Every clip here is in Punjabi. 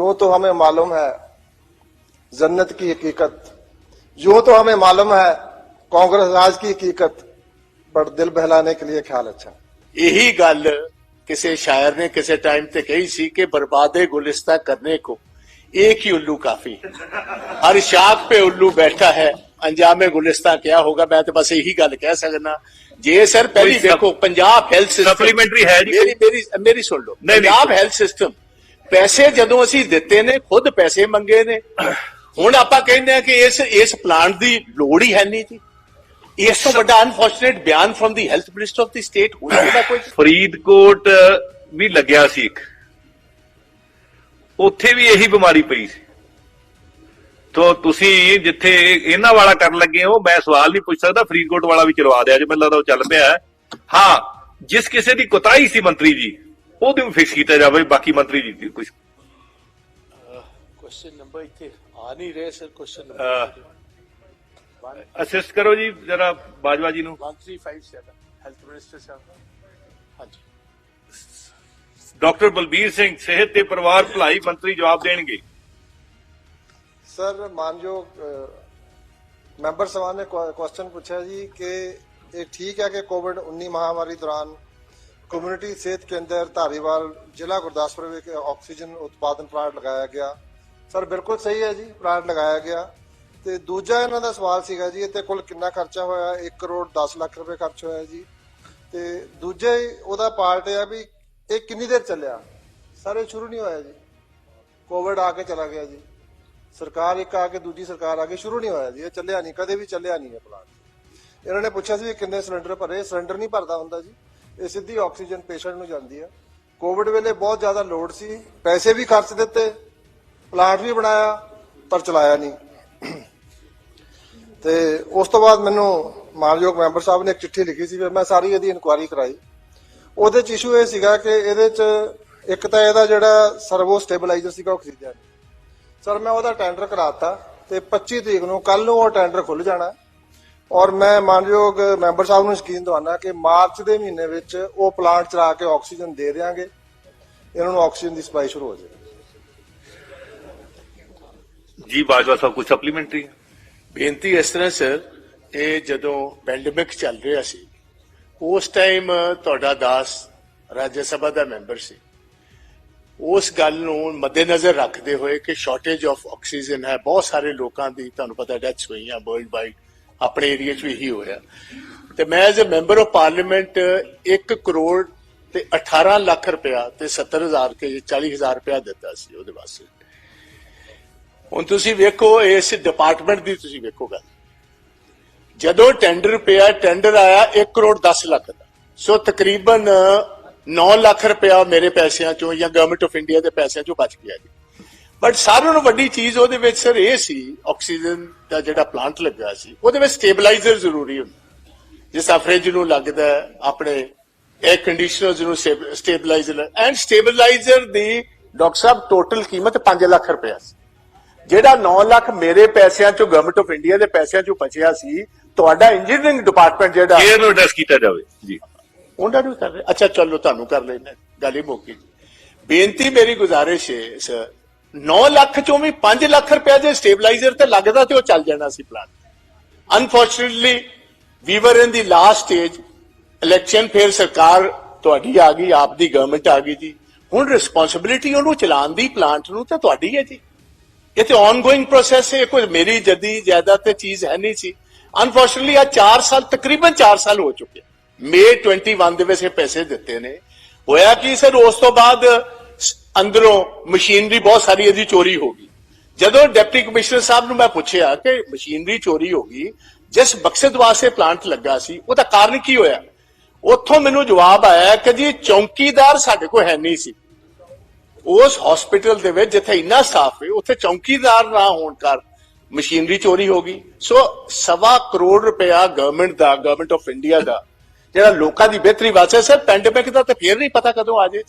یوں تو ہمیں معلوم ہے جنت کی حقیقت یوں تو ہمیں معلوم ہے کانگریس راج کی حقیقت بٹ دل بہلانے کے لیے خیال اچھا۔ یہی گل کسی شاعر نے کسی ٹائم تے کہی سی کہ برباد گلستہ کرنے کو ایک ہی الو کافی ہر شاخ پہ الو بیٹھا ہے انجام گلستہ کیا ہوگا؟ میں تو بس یہی گل کہہ سکنا۔ جی سر پہلی دیکھو پنجاب ہیلتھ سپلیمنٹری ہے میری سن لو۔ پنجاب ہیلتھ سسٹم ਪੈਸੇ ਜਦੋਂ ਅਸੀਂ ਦਿੱਤੇ ਨੇ, ਖੁਦ ਪੈਸੇ ਮੰਗੇ ਨੇ। ਹੁਣ ਆਪਾਂ ਕਹਿੰਦੇ ਆ ਕਿ ਇਸ ਇਸ ਪਲਾਂਟ ਦੀ ਲੋੜ ਹੀ ਹੈ ਨਹੀਂ ਜੀ। ਇਸ ਤੋਂ ਵੱਡਾ ਅਨਫੋਰਚੂਨੇਟ ਬਿਆਨ from the health minister of the state ਹੋ ਸਕਦਾ ਕੋਈ ਫਰੀਦਕੋਟ ਵੀ ਲੱਗਿਆ ਸੀ ਇੱਕ। ਉੱਥੇ ਵੀ ਇਹੀ ਬਿਮਾਰੀ ਪਈ ਸੀ। ਤੋ ਤੁਸੀਂ ਜਿੱਥੇ ਇਹਨਾਂ ਵਾਲਾ ਕਰਨ ਲੱਗੇ ਹੋ, ਮੈਂ ਸਵਾਲ ਨਹੀਂ ਪੁੱਛ ਸਕਦਾ, ਫਰੀਦਕੋਟ ਵਾਲਾ ਵੀ ਚਲਵਾ ਦਿਆ ਜੇ, ਮੈਨੂੰ ਲੱਗਦਾ ਉਹ ਚੱਲ ਪਿਆ ਹਾਂ, ਜਿਸ ਕਿਸੇ ਦੀ ਕੁਤਾਹੀ ਸੀ ਮੰਤਰੀ ਜੀ ਉਹਦੇ ਵੀ ਫਿਕਸ ਕੀਤਾ ਜਾਵੇ ਬਾਕੀ ਮੰਤਰੀ ਜੀ ਦੀ ਕੁਝ ਕੁਐਸਚਨ ਨੰਬਰ ਇੱਥੇ ਆ ਨਹੀਂ ਰਹੇ ਸਰ ਕੁਐਸਚਨ ਅਸਿਸਟ ਕਰੋ ਜੀ ਜਰਾ ਬਾਜਵਾ ਜੀ ਨੂੰ। 1357 ਹੈਲਥ ਮਿਨਿਸਟਰ ਸਾਹਿਬ ਹਾਂਜੀ। ਡਾਕਟਰ ਬਲਬੀਰ ਸਿੰਘ ਸਿਹਤ ਤੇ ਪਰਿਵਾਰ ਭਲਾਈ ਮੰਤਰੀ ਜਵਾਬ ਦੇਣਗੇ। ਸਰ ਮਾਨਯੋਗ ਅਹ, ਮੈਂਬਰ ਸਭਾ ਨੇ ਕੁਐਸਚਨ ਪੁੱਛਿਆ ਜੀ ਕਿ ਇਹ ਠੀਕ ਹੈ ਕਿ ਕੋਵਿਡ 19 ਮਹਾਮਾਰੀ ਦੌਰਾਨ ਕਮਿਊਨਿਟੀ ਸਿਹਤ ਕੇਂਦਰ ਧਾਰੀਵਾਲ ਜ਼ਿਲ੍ਹਾ ਗੁਰਦਾਸਪੁਰ ਵਿਖ ਆਕਸੀਜਨ ਉਤਪਾਦਨ ਪਲਾਂਟ ਲਗਾਇਆ ਗਿਆ। ਸਰ, ਬਿਲਕੁਲ ਸਹੀ ਹੈ ਜੀ, ਪਲਾਂਟ ਲਗਾਇਆ ਗਿਆ। ਤੇ ਦੂਜਾ ਇਹਨਾਂ ਦਾ ਸਵਾਲ ਸੀਗਾ ਜੀ, ਇੱਥੇ ਕੁੱਲ ਕਿੰਨਾ ਖਰਚਾ ਹੋਇਆ? 1 ਕਰੋੜ 10 ਲੱਖ ਰੁਪਏ ਖਰਚ ਹੋਇਆ ਜੀ। ਤੇ ਦੂਜੇ ਉਹਦਾ ਪਾਰਟ ਇਹ ਆ ਵੀ ਇਹ ਕਿੰਨੀ ਦੇਰ ਚੱਲਿਆ? ਸਰ, ਇਹ ਸ਼ੁਰੂ ਨਹੀਂ ਹੋਇਆ ਜੀ। ਕੋਵਿਡ ਆ ਕੇ ਚਲਾ ਗਿਆ ਜੀ। ਸਰਕਾਰ ਇੱਕ ਆ ਕੇ, ਦੂਜੀ ਸਰਕਾਰ ਆ ਕੇ ਸ਼ੁਰੂ ਨਹੀਂ ਹੋਇਆ ਜੀ। ਇਹ ਚੱਲਿਆ ਨਹੀਂ, ਕਦੇ ਵੀ ਚੱਲਿਆ ਨਹੀਂ ਇਹ ਪਲਾਂਟ। ਇਹਨਾਂ ਨੇ ਪੁੱਛਿਆ ਸੀ ਵੀ ਕਿੰਨੇ ਸਿਲੰਡਰ ਭਰੇ? ਸਿਲੰਡਰ ਨਹੀਂ ਭਰਦਾ ਹੁੰਦਾ ਜੀ। ਇਹ ਸਿੱਧੀ ਆਕਸੀਜਨ ਪੇਸ਼ੈਂਟ ਨੂੰ ਜਾਂਦੀ ਹੈ। ਕੋਵਿਡ ਵੇਲੇ ਬਹੁਤ ਜ਼ਿਆਦਾ ਲੋਡ ਸੀ। ਪੈਸੇ ਵੀ ਖਰਚ ਦਿੱਤੇ। ਪਲਾਂਟ ਵੀ ਬਣਾਇਆ, ਪਰ ਚਲਾਇਆ ਨਹੀਂ। ਤੇ ਉਸ ਤੋਂ ਬਾਅਦ ਮੈਨੂੰ ਮਾਨਯੋਗ ਮੈਂਬਰ ਸਾਹਿਬ ਨੇ ਇੱਕ ਚਿੱਠੀ ਲਿਖੀ ਸੀ, ਫਿਰ ਮੈਂ ਸਾਰੀ ਇਹਦੀ ਇਨਕੁਆਇਰੀ ਕਰਾਈ। ਉਹਦੇ ਚ ਇਸ਼ੂ ਇਹ ਸੀਗਾ ਕਿ ਇਹਦੇ ਚ ਇੱਕ ਤਾਂ ਇਹਦਾ ਜਿਹੜਾ ਸਰਵੋ ਸਟੇਬਲਾਈਜ਼ਰ ਸੀਗਾ ਉਹ ਖਰੀਦਿਆ ਸਰ, ਮੈਂ ਉਹਦਾ ਟੈਂਡਰ ਕਰਾਤਾ ਤੇ 25 ਤਰੀਕ ਨੂੰ ਕੱਲ ਨੂੰ ਉਹ ਟੈਂਡਰ ਖੁੱਲ ਜਾਣਾ। ਔਰ ਮੈਂ ਮਾਨਯੋਗ ਮੈਂਬਰ ਸਾਹਿਬ ਨੂੰ ਯਕੀਨ ਦਵਾਨਾ ਕਿ ਮਾਰਚ ਦੇ ਮਹੀਨੇ ਵਿੱਚ ਉਹ ਪਲਾਂਟ ਚਲਾ ਕੇ ਆਕਸੀਜਨ ਦੇ ਦੇਾਂਗੇ ਇਹਨਾਂ ਨੂੰ ਆਕਸੀਜਨ ਦੀ ਸਪਲਾਈ ਸ਼ੁਰੂ ਹੋ ਜਾਏਗੀ। ਜੀ ਬਾਜਵਾ ਸਾਹਿਬ ਕੋਈ ਸਪਲੀਮੈਂਟਰੀ ਬੇਨਤੀ ਇਸ ਤਰ੍ਹਾਂ ਸਰ ਇਹ ਜਦੋਂ ਪੈਂਡੇਮਿਕ ਚੱਲ ਰਿਹਾ ਸੀ ਉਸ ਟਾਈਮ ਤੁਹਾਡਾ ਦਾਸ ਰਾਜ ਸਭਾ ਦਾ ਮੈਂਬਰ ਸੀ। ਉਸ ਗੱਲ ਨੂੰ ਮੱਦੇਨਜ਼ਰ ਰੱਖਦੇ ਹੋਏ ਕਿ ਸ਼ਾਰਟੇਜ ਆਫ ਆਕਸੀਜਨ ਹੈ ਬਹੁਤ ਸਾਰੇ ਲੋਕਾਂ ਦੀ ਤੁਹਾਨੂੰ ਪਤਾ ਡੈਥਸ ਹੋਈਆਂ ਵਰਲਡ ਵਾਈਡ ਆਪਣੇ ਏਰੀਆ 'ਚ ਵੀ ਇਹੀ ਹੋਇਆ। ਤੇ ਮੈਂ as a member of parliament 1 crore ਤੇ 18 ਲੱਖ ਰੁਪਇਆ ਤੇ 70000 ਕੇ 40000 ਰੁਪਇਆ ਦਿੱਤਾ ਸੀ ਉਹਦੇ ਵਾਸਤੇ। ਹੁਣ ਤੁਸੀਂ ਵੇਖੋ, ਇਸ ਡਿਪਾਰਟਮੈਂਟ ਦੀ ਤੁਸੀਂ ਵੇਖੋ ਗੱਲ। ਜਦੋਂ ਟੈਂਡਰ ਪਿਆ ਟੈਂਡਰ ਆਇਆ 1 ਕਰੋੜ 10 ਲੱਖ ਦਾ। ਸੋ ਤਕਰੀਬਨ 9 ਲੱਖ ਰੁਪਇਆ ਮੇਰੇ ਪੈਸਿਆਂ ਚੋਂ ਜਾਂ ਗਵਰਨਮੈਂਟ ਆਫ ਇੰਡੀਆ ਦੇ ਪੈਸਿਆਂ ਚੋਂ ਬਚ ਗਿਆ ਜੀ। ਬਟ ਸਾਰਿਆਂ ਨੂੰ ਵੱਡੀ ਚੀਜ਼ ਉਹਦੇ ਵਿੱਚ ਸਰ ਇਹ ਸੀ ਆਕਸੀਜਨ ਦਾ ਜਿਹੜਾ ਪਲਾਂਟ ਲੱਗਾ ਸੀ ਉਹਦੇ ਵਿੱਚ ਸਟੇਬਲਾਈਜ਼ਰ ਜ਼ਰੂਰੀ ਹੁੰਦਾ ਜਿਸ ਤਰ੍ਹਾਂ ਫ੍ਰਿਜ ਨੂੰ ਲੱਗਦਾ ਆਪਣੇ 에ਅਰ ਕੰਡੀਸ਼ਨਰਸ ਨੂੰ ਸਟੇਬਲਾਈਜ਼ਰ ਐਂਡ ਸਟੇਬਲਾਈਜ਼ਰ ਦੀ ਡਾਕਟਰ ਸਾਹਿਬ ਟੋਟਲ ਕੀਮਤ 5 ਲੱਖ ਰੁਪਇਆ ਸੀ। ਜਿਹੜਾ 9 ਲੱਖ ਮੇਰੇ ਪੈਸਿਆਂ ਚੋਂ ਗਵਰਨਮੈਂਟ ਆਫ ਇੰਡੀਆ ਦੇ ਪੈਸਿਆਂ ਚੋਂ ਬਚਿਆ ਸੀ ਤੁਹਾਡਾ ਇੰਜੀਨੀਅਰਿੰਗ ਡਿਪਾਰਟਮੈਂਟ ਜਿਹੜਾ ਕੇਅਰ ਨੂੰ ਐਡਰੈਸ ਕੀਤਾ ਜਾਵੇ ਜੀ। ਉਹਨਾਂ ਨੂੰ ਕਰ ਰਹੇ ਅੱਛਾ ਚਲੋ ਤੁਹਾਨੂੰ ਕਰ ਲੈਣਾ ਗੱਲ ਹੀ ਮੁੱਕ ਬੇਨਤੀ ਮੇਰੀ ਗੁਜ਼ਾਰਿਸ਼ ਹੈ ਸਰ 9 ਲੱਖ ਚੋਂ ਵੀ 5 ਲੱਖ ਰੁਪਏ ਦੇ ਸਟੇਬਲਾਈਜ਼ਰ ਤੇ ਲੱਗਦਾ ਤੇ ਉਹ ਚੱਲ ਜਾਣਾ ਸੀ plan unfortunately we were in the last stage election ਫਿਰ ਸਰਕਾਰ ਤੁਹਾਡੀ ਆ ਗਈ, ਆਪ ਦੀ ਗਵਰਨਮੈਂਟ ਆ ਗਈ ਜੀ। ਹੁਣ ਰਿਸਪੌਂਸਿਬਿਲਿਟੀ ਉਹਨੂੰ ਚਲਾਉਣ ਦੀ ਪਲਾਂਟ ਨੂੰ ਤਾਂ ਤੁਹਾਡੀ ਹੈ ਜੀ। ਇਹ ਤੇ ਆਨਗੋਇੰਗ ਪ੍ਰੋਸੈਸ ਹੈ ਕੋਈ ਮੇਰੀ ਜਦੀ ਜਾਇਦਾਦ ਤੇ ਚੀਜ਼ ਹੈ ਨਹੀਂ ਸੀ। ਅਨਫੋਰਚੂਨਟਲੀ ਆ 4 ਸਾਲ, ਤਕਰੀਬਨ 4 ਸਾਲ ਹੋ ਚੁੱਕੇ। ਮੇ 21 ਦੇ ਵਿੱਚ ਇਹ ਪੈਸੇ ਦਿੱਤੇ ਨੇ। ਹੋਇਆ ਕੀ ਸਰ, ਉਸ ਤੋਂ ਬਾਅਦ ਅੰਦਰੋਂ ਮਸ਼ੀਨਰੀ ਬਹੁਤ ਸਾਰੀ ਇਹਦੀ ਚੋਰੀ ਹੋ ਗਈ। ਜਦੋਂ ਡਿਪਟੀ ਕਮਿਸ਼ਨਰ ਸਾਹਿਬ ਨੂੰ ਮੈਂ ਪੁੱਛਿਆ ਕਿ ਮਸ਼ੀਨਰੀ ਚੋਰੀ ਹੋ ਗਈ, ਜਿਸ ਮਕਸਦ ਵਾਸਤੇ ਪਲਾਂਟ ਲੱਗਾ ਸੀ, ਉਹਦਾ ਕਾਰਨ ਕੀ ਹੋਇਆ? ਉੱਥੋਂ ਮੈਨੂੰ ਜਵਾਬ ਆਇਆ ਕਿ ਜੀ ਚੌਂਕੀਦਾਰ ਸਾਡੇ ਕੋਲ ਹੈ ਨਹੀਂ ਸੀ। ਉਸ ਹਸਪੀਟਲ ਦੇ ਵਿੱਚ ਜਿੱਥੇ ਇੰਨਾ ਸਟਾਫ ਹੈ, ਉੱਥੇ ਚੌਂਕੀਦਾਰ ਨਾ ਹੋਣ ਕਾਰਨ ਮਸ਼ੀਨਰੀ ਚੋਰੀ ਹੋ ਗਈ। ਸੋ ਸਵਾ ਕਰੋੜ ਰੁਪਇਆ ਗਵਰਨਮੈਂਟ ਦਾ ਗਵਰਨਮੈਂਟ ਆਫ ਇੰਡੀਆ ਦਾ, ਜਿਹੜਾ ਲੋਕਾਂ ਦੀ ਬਿਹਤਰੀ ਵਾਸਤੇ ਸਰ ਪੈਂਡੇਮਿਕ ਦਾ ਤਾਂ ਫੇਰ ਨਹੀਂ ਪਤਾ ਕਦੋਂ ਆ ਜੇ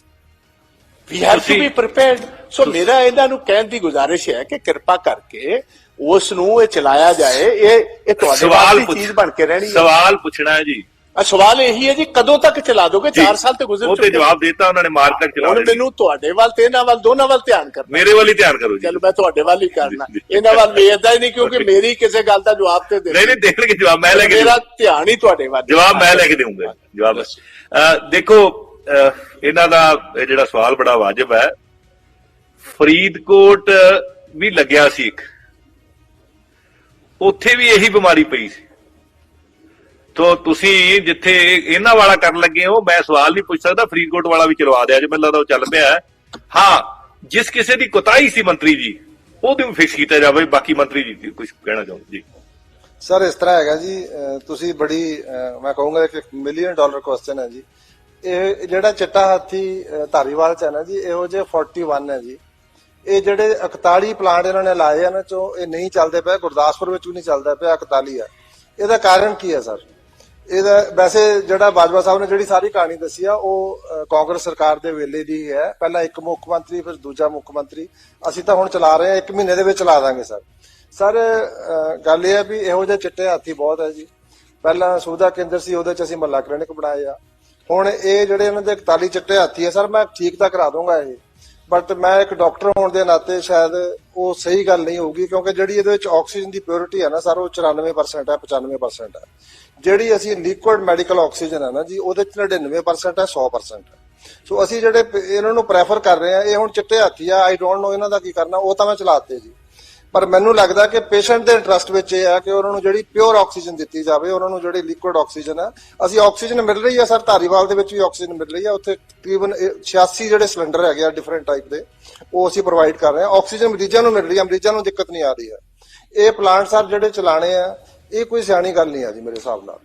we have to be prepared so ਮੇਰਾ ਇਹਨਾਂ ਨੂੰ ਕਹਿਣ ਦੀ ਗੁਜ਼ਾਰਿਸ਼ ਹੈ ਕਿ ਕਿਰਪਾ ਕਰਕੇ ਉਸ ਨੂੰ ਇਹ ਚਲਾਇਆ ਜਾਏ ਇਹ ਇਹ ਤੁਹਾਡੇ ਸਵਾਲ ਵਾਸਤੇ ਚੀਜ਼ ਬਣ ਕੇ ਰਹਿਣੀ ਹੈ ਸਵਾਲ ਪੁੱਛਣਾ ਹੈ ਜੀ ਆ ਸਵਾਲ ਇਹੀ ਹੈ ਜੀ ਕਦੋਂ ਤੱਕ ਚਲਾ ਦੋਗੇ 4 ਸਾਲ ਤੇ ਗੁਜ਼ਰ ਉਹ ਤੇ ਚੁੱਕੇ ਜਵਾਬ ਦਿੱਤਾ ਉਹਨਾਂ ਨੇ ਮਾਰਚ ਤੱਕ ਚਲਾ ਹੁਣ ਮੈਨੂੰ ਤੁਹਾਡੇ ਵੱਲ ਤੇ ਇਹਨਾਂ ਵੱਲ ਦੋਨਾਂ ਵੱਲ ਧਿਆਨ ਕਰਨਾ ਮੇਰੇ ਵੱਲ ਹੀ ਧਿਆਨ ਕਰੋ ਜੀ ਚਲੋ ਮੈਂ ਤੁਹਾਡੇ ਵੱਲ ਹੀ ਕਰਨਾ। ਇਹਨਾਂ ਵੱਲ ਵੇਖਦਾ ਹੀ ਨਹੀਂ ਕਿਉਂਕਿ ਮੇਰੀ ਕਿਸੇ ਗੱਲ ਦਾ ਜਵਾਬ ਤੇ ਦੇ ਨਹੀਂ ਨਹੀਂ ਦੇਣਗੇ ਜਵਾਬ ਮੈਂ ਲੈ ਕੇ ਮੇਰਾ ਧਿਆਨ ਹੀ ਤੁਹਾਡੇ ਵੱਲ ਜਵਾਬ ਮੈਂ ਲੈ ਕੇ ਦੇਵਾਂਗਾ ਜਵਾਬ ਦੇਖੋ ਇਹਨਾਂ ਦਾ ਜਿਹੜਾ ਸਵਾਲ ਬੜਾ ਵਾਜਬ ਹੈ। ਫਰੀਦਕੋਟ ਵੀ ਲੱਗਿਆ ਸੀ ਇੱਕ। ਉੱਥੇ ਵੀ ਇਹੀ ਬਿਮਾਰੀ ਪਈ ਸੀ। ਤੋ ਤੁਸੀਂ ਜਿੱਥੇ ਇਹਨਾਂ ਵਾਲਾ ਕਰਨ ਲੱਗੇ ਹੋ, ਮੈਂ ਸਵਾਲ ਨਹੀਂ ਪੁੱਛ ਸਕਦਾ, ਫਰੀਦਕੋਟ ਵਾਲਾ ਵੀ ਚਲਵਾ ਦਿਆ ਜੇ, ਮੈਨੂੰ ਲੱਗਦਾ ਉਹ ਚੱਲ ਪਿਆ ਹਾਂ। ਜਿਸ ਕਿਸੇ ਦੀ ਕੁਤਾਹੀ ਸੀ ਮੰਤਰੀ ਜੀ, ਉਹਦੇ ਵੀ ਫਿਕਸ ਕੀਤਾ ਜਾਵੇ, ਬਾਕੀ ਮੰਤਰੀ ਜੀ ਕੁਝ ਕਹਿਣਾ ਚਾਹੁੰਦੇ ਜੀ। ਸਰ, ਇਸ ਤਰ੍ਹਾਂ ਹੈਗਾ ਜੀ ਤੁਸੀਂ ਬੜੀ ਮੈਂ ਕਹੂੰਗਾ ਕਿ ਮਿਲੀਅਨ ਡਾਲਰ ਕੁਐਸਚਨ ਹੈ ਜੀ। ਇਹ ਜਿਹੜਾ ਚਿੱਟਾ ਹਾਥੀ ਧਾਰੀਵਾਲ ਚ ਹੈ ਨਾ ਜੀ, ਇਹੋ ਜਿਹੇ 41 ਹੈ ਜੀ। ਇਹ ਜਿਹੜੇ 41 ਪਲਾਂਟ ਇਹਨਾਂ ਨੇ ਲਾਏ ਹਨ ਚੋਂ ਇਹ ਨਹੀਂ ਚੱਲਦੇ ਪਏ, ਗੁਰਦਾਸਪੁਰ ਵਿੱਚ ਵੀ ਨਹੀਂ ਚੱਲਦਾ ਪਿਆ 41 ਆ। ਇਹਦਾ ਕਾਰਨ ਕੀ ਹੈ ਸਰ? ਇਹਦਾ ਵੈਸੇ ਜਿਹੜਾ ਬਾਜਵਾ ਸਾਹਿਬ ਨੇ ਜਿਹੜੀ ਸਾਰੀ ਕਹਾਣੀ ਦੱਸੀ ਆ, ਉਹ ਕਾਂਗਰਸ ਸਰਕਾਰ ਦੇ ਵੇਲੇ ਦੀ ਹੈ ਪਹਿਲਾਂ ਇੱਕ ਮੁੱਖ ਮੰਤਰੀ, ਫਿਰ ਦੂਜਾ ਮੁੱਖ ਮੰਤਰੀ। ਅਸੀਂ ਤਾਂ ਹੁਣ ਚਲਾ ਰਹੇ ਹਾਂ, ਇੱਕ ਮਹੀਨੇ ਦੇ ਵਿੱਚ ਚਲਾ ਦਾਂਗੇ ਸਰ। ਸਰ ਗੱਲ ਇਹ ਹੈ ਵੀ ਇਹੋ ਜਿਹੇ ਚਿੱਟੇ ਹਾਥੀ ਬਹੁਤ ਹੈ ਜੀ। ਪਹਿਲਾਂ ਸੁਵਿਧਾ ਕੇਂਦਰ ਸੀ, ਉਹਦੇ ਚ ਅਸੀਂ ਮੱਲਾ ਕਲੀਨਿਕ ਬਣਾਏ ਆ। ਹੁਣ ਇਹ ਜਿਹੜੇ ਇਹਨਾਂ ਦੇ 41 ਚਿੱਟੇ ਹਾਥੀ ਹੈ ਸਰ, ਮੈਂ ਠੀਕ ਤਾਂ ਕਰਾ ਦੂੰਗਾ ਇਹ। ਬਟ ਮੈਂ ਇੱਕ ਡਾਕਟਰ ਹੋਣ ਦੇ ਨਾਤੇ ਸ਼ਾਇਦ ਉਹ ਸਹੀ ਗੱਲ ਨਹੀਂ ਹੋਊਗੀ, ਕਿਉਂਕਿ ਜਿਹੜੀ ਇਹਦੇ ਵਿੱਚ ਆਕਸੀਜਨ ਦੀ ਪਿਓਰਿਟੀ ਹੈ ਨਾ, ਸਰ, ਉਹ 94% ਹੈ 95% ਹੈ ਜਿਹੜੀ ਅਸੀਂ ਲਿਕੁਇਡ ਮੈਡੀਕਲ ਆਕਸੀਜਨ ਹੈ ਨਾ ਜੀ, ਉਹਦੇ ਚ 99% ਹੈ 100% ਹੈ ਸੋ ਅਸੀਂ ਜਿਹੜੇ ਇਹਨਾਂ ਨੂੰ ਪ੍ਰੈਫਰ ਕਰ ਰਹੇ ਆ, ਇਹ ਹੁਣ ਚਿੱਟੇ ਹਾਥੀ ਆ ਆਈ ਡੋਨਟ ਨੋ ਇਹਨਾਂ ਦਾ ਕੀ ਕਰਨਾ, ਉਹ ਤਾਂ ਮੈਂ ਚਲਾਤੇ ਜੀ। ਪਰ ਮੈਨੂੰ ਲੱਗਦਾ ਕਿ ਪੇਸ਼ੈਂਟ ਦੇ ਇੰਟਰਸਟ ਵਿੱਚ ਇਹ ਆ ਕਿ ਉਹਨਾਂ ਨੂੰ ਜਿਹੜੀ ਪਿਓਰ ਆਕਸੀਜਨ ਦਿੱਤੀ ਜਾਵੇ, ਉਹਨਾਂ ਨੂੰ ਜਿਹੜੀ ਲਿਕੁਇਡ ਆਕਸੀਜਨ ਆ। ਅਸੀਂ ਆਕਸੀਜਨ ਮਿਲ ਰਹੀ ਆ ਸਰ, ਧਾਰੀਵਾਲ ਦੇ ਵਿੱਚ ਵੀ ਆਕਸੀਜਨ ਮਿਲ ਰਹੀ ਆ। ਉੱਥੇ ਤਕਰੀਬਨ ਇਹ 86 ਜਿਹੜੇ ਸਿਲੰਡਰ ਹੈਗੇ ਆ ਡਿਫਰੈਂਟ ਟਾਈਪ ਦੇ, ਉਹ ਅਸੀਂ ਪ੍ਰੋਵਾਈਡ ਕਰ ਰਹੇ ਆ। ਆਕਸੀਜਨ ਮਰੀਜ਼ਾਂ ਨੂੰ ਮਿਲ ਰਹੀ ਆ, ਮਰੀਜ਼ਾਂ ਨੂੰ ਦਿੱਕਤ ਨਹੀਂ ਆ ਰਹੀ ਆ। ਇਹ ਪਲਾਂਟ ਸਰ ਜਿਹੜੇ ਚਲਾਣੇ ਆ, ਇਹ ਕੋਈ ਸਿਆਣੀ ਗੱਲ ਨਹੀਂ ਆ ਜੀ ਮੇਰੇ ਹਿਸਾਬ ਨਾਲ।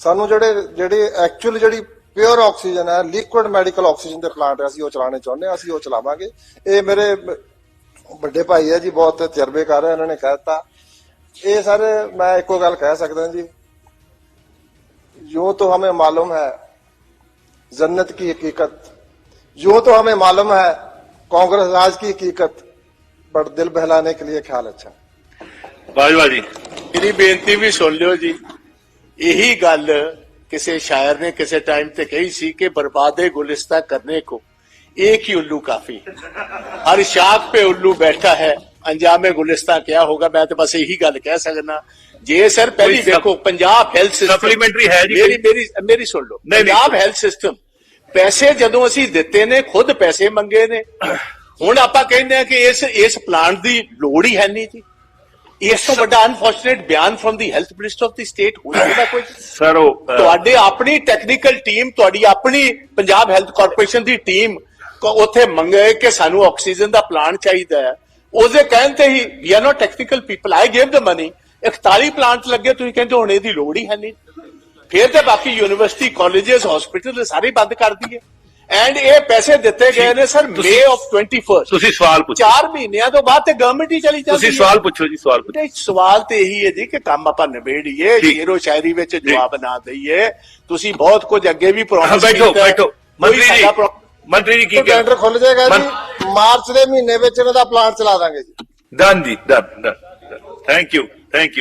ਸਾਨੂੰ ਜਿਹੜੇ ਜਿਹੜੇ ਐਕਚੁਅਲ ਜਿਹੜੀ ਪਿਓਰ ਆਕਸੀਜਨ ਹੈ ਲਿਕੁਇਡ ਮੈਡੀਕਲ ਆਕਸੀਜਨ ਦੇ ਪਲਾਂਟ ਅਸੀਂ ਉਹ ਚਲਾਉਣੇ ਚਾਹੁੰਦੇ ਹਾਂ ਅਸੀਂ ਉਹ ਚਲਾਵਾਂਗੇ। ਇਹ ਮੇਰੇ ਵੱਡੇ ਭਾਈ ਹੈ ਜੀ ਬਹੁਤ ਤਜਰਬੇਕਾਰ ਹੈ ਇਹਨਾਂ ਨੇ ਕਹਿ ਦਿੱਤਾ ਇਹ ਸਰ ਮੈਂ ਇੱਕੋ ਗੱਲ ਕਹਿ ਸਕਦਾ ਜੀ यूं तो हमें मालूम है जन्नत की हकीकत यूं तो हमें मालूम है कांग्रेस राज की हकीकत बट दिल बहलाने के लिए ख्याल अच्छा ਬਾਜਵਾ ਜੀ ਮੇਰੀ ਬੇਨਤੀ ਵੀ ਸੁਣ ਲਿਓ ਜੀ ਇਹੀ ਗੱਲ ਕਿਸੇ ਸ਼ਾਇਰ ਨੇ ਕਿਸੇ ਟਾਈਮ ਤੇ ਕਹੀ ਸੀ ਕਿ ਬਰਬਾਦੇ ਗੁਲਿਸਤਾ ਕਰਨੇ को ایک ہی الو کافی۔ ہر شاخ پہ الو بیٹھا ہے۔ انجام گلستہ کیا ہوگا؟ میں تو بس یہی گل کہہ سکنا۔ جی سر پہلی دیکھو پنجاب ہیلتھ سسٹم میری سن لو۔ پنجاب ہیلتھ سسٹم پیسے جدوں اسی دیتے نے خود پیسے منگے نے۔ ہن آپا کہنے ہیں کہ اس اس پلانٹ دی لوڑ ہی ہے نہیں جی۔ ਇਸ ਤੋਂ ਵੱਡਾ ਅਨਫੋਰਚੂਨੇਟ ਬਿਆਨ from the health minister of the state ਹੋ ਸਕਦਾ تو اڈے اپنی ٹیکنیکل ٹیم تو ਤੁਹਾਡੀ اپنی پنجاب ہیلتھ کارپوریشن دی ٹیم ਉੱਥੇ ਮੰਗੇ ਕਿ ਸਾਨੂੰ ਆਕਸੀਜਨ ਦਾ ਪਲਾਂਟ ਚਾਹੀਦਾ ਹੈ। ਉਹਦੇ ਕਹਿਣ ਤੇ ਹੀ we are not technical people I give the money 41 plant ਲੱਗੇ ਤੁਸੀਂ ਕਹਿੰਦੇ ਹੁਣ ਇਹਦੀ ਲੋੜ ਹੀ ਹੈ ਨਹੀਂ। ਫਿਰ ਤੇ ਬਾਕੀ ਯੂਨੀਵਰਸਿਟੀ ਕਾਲਜਸ ਹਸਪੀਟਲ ਸਾਰੇ ਬੰਦ ਕਰ ਦਈਏ। ਐਂਡ ਇਹ ਪੈਸੇ ਦਿੱਤੇ ਗਏ ਨੇ ਸਰ ਮੇ ਆਫ 21 ਤੁਸੀਂ ਸਵਾਲ ਪੁੱਛੋ। 4 ਮਹੀਨਿਆਂ ਤੋਂ ਬਾਅਦ ਤੇ ਗਵਰਨਮੈਂਟ ਹੀ ਚਲੀ ਜਾਂਦੀ ਤੁਸੀਂ ਸਵਾਲ ਪੁੱਛੋ ਜੀ ਸਵਾਲ ਪੁੱਛੋ। ਤੇ ਸਵਾਲ ਤੇ ਇਹੀ ਹੈ ਜੀ ਕਿ ਕੰਮ ਆਪਾਂ ਨਿਬੇੜੀਏ। ਸ਼ੇਰੋ ਸ਼ਾਇਰੀ ਵਿੱਚ ਜਵਾਬ ਨਾ ਦਈਏ। ਤੁਸੀਂ ਬਹੁਤ ਕੁਝ ਅੱਗੇ ਵੀ ਪ੍ਰੋਮਿਸ ਬੈਠੋ ਬੈਠੋ। ਮੰਤਰੀ ਜੀ। ਮੰਤਰੀ ਜੀ ਕੀ ਕਹਿੰਦੇ ਟੈਂਡਰ ਖੁੱਲ ਜਾਏਗਾ ਜੀ। ਮਾਰਚ ਦੇ ਮਹੀਨੇ ਵਿੱਚ ਇਹਨਾਂ ਦਾ ਪਲਾਂਟ ਚਲਾ ਦਾਂਗੇ ਜੀ। ਡਨ ਜੀ done thank you thank you